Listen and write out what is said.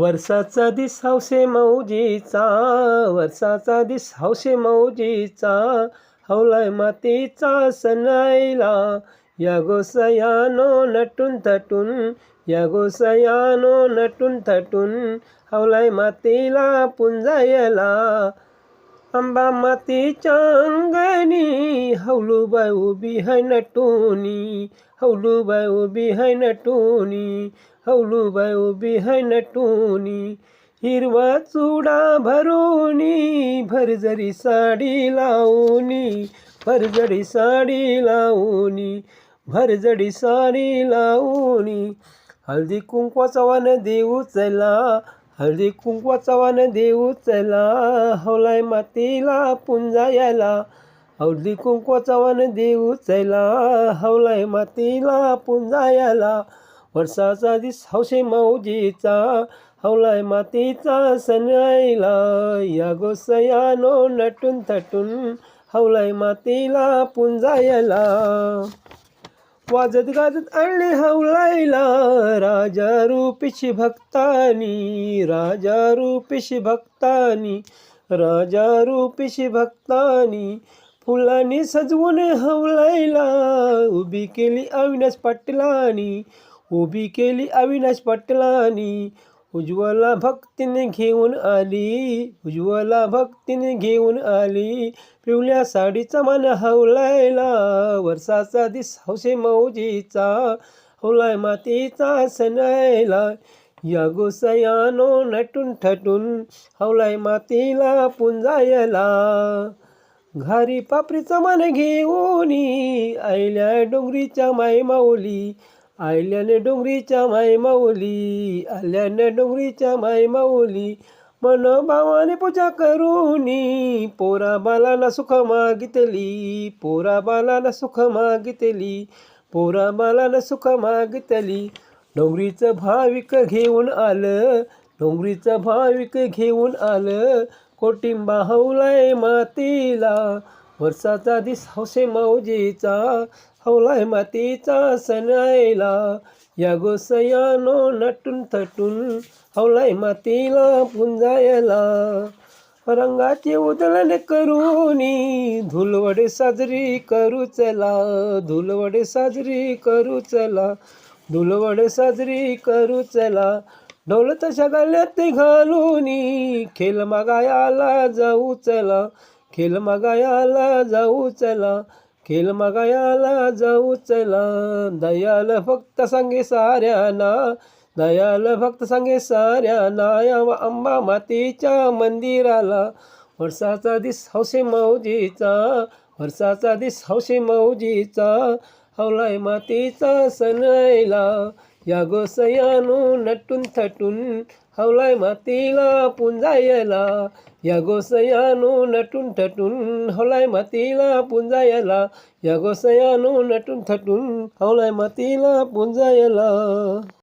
वर्षाचा दिस हौसे मौजीचा वर्षाचा दिस हौसे मौजीचा हौलाय मातीचा सणायला. या गोसयानो नटून थटून या गोसयानो नटून थटून हौलाय मातीला पुंजायला. आंबा मातीच्या अंगणी हौलूबाय उभी है नटूनी हौलूबाय उभी है नटूनी. हौलूबाई उभी है नटूनी हिरवा चुडा भरूनी भरजरी साडी लावूनी भरजडी साडी लावूनी भरजडी साडी लावूनी हळदी कुंकवाचा वान देऊ चला हळदी कुंकवाचा वान देऊ चला हौलाय मातीला पुंजा यायला हळदी कुंकवाचा वान देऊ चला हौलाय मातीला पुंजा यायला। वर्षाचा दिस हौसे मौजीचा हौलाय मातीचा सणायला या गोसयानो नटून थटून हौलाय मातीला पुंजायला. वाजत गाजत आणले हौलायला राजा रूपिशी भक्तानी राजा रूपिशी भक्तानी राजा रूपिशी भक्तानी फुलांनी सजवून हवलायला उभी केली अविनाश पाटलानी. उभी केली अविनाश पाटलानी. उज्ज्वला भक्तीने घेऊन आली. उज्ज्वला भक्तीने घेऊन आली. पिवल्या साडीचा मान हवलायला. वर्षाचा दिस हौसे मौजीचा. हौलाय मातीचा सणायला. या गोसयानो नटून ठटून हौलाय मातीला पुंजायला. घारी पापरीचा मान घेऊनी आयल्या डोंगरीच्या माय माऊली आल्याने डोंगरीच्या माय माऊली आल्याने डोंगरीच्या माय माऊली. मनोभावाने पूजा करूनी पोरा बालाला सुख मागितली पोरा बालाला सुख मागितली पोरा बालाला सुख मागितली. डोंगरीचं भाविक घेऊन आलं डोंगरीचं भाविक घेऊन आलं. कोटिंबा हौलाय मातीला वर्षाचा दिस हौसे मौजीचा हौलाय मातीचा सणायला. या गोसयानो नटून थटून हौलाय मातीला पुंजायला रंगाची उधळण करूनी धुलवडे साजरी करू चला. धुलवडे साजरी करू चला. धुलवडे साजरी करू चला. ढोल तशा गल्यात घालूनी खेल मागायाला जाऊ चला. खेल मगायाला जाऊ चला खेल मगायाला जाऊ चला. दयाल फक्त सांगे साऱ्यांना दयाल भक्त सांगे साऱ्यांना या अंबा मातीच्या मंदिराला. वर्षाचा दिस हौसे मौजीचा वर्षाचा दिस हौसे मौजीचा हौलाय मातीचा सनयला อย่าโกสยานุนัตุนทตุนเฮาไลมาตีลาปุนใจยะลาอย่าโกสยานุนัตุนทตุนเฮาไลมาตีลาปุนใจยะลาอย่าโกสยานุนัตุนทตุนเฮาไลมาตีลาปุนใจยะลา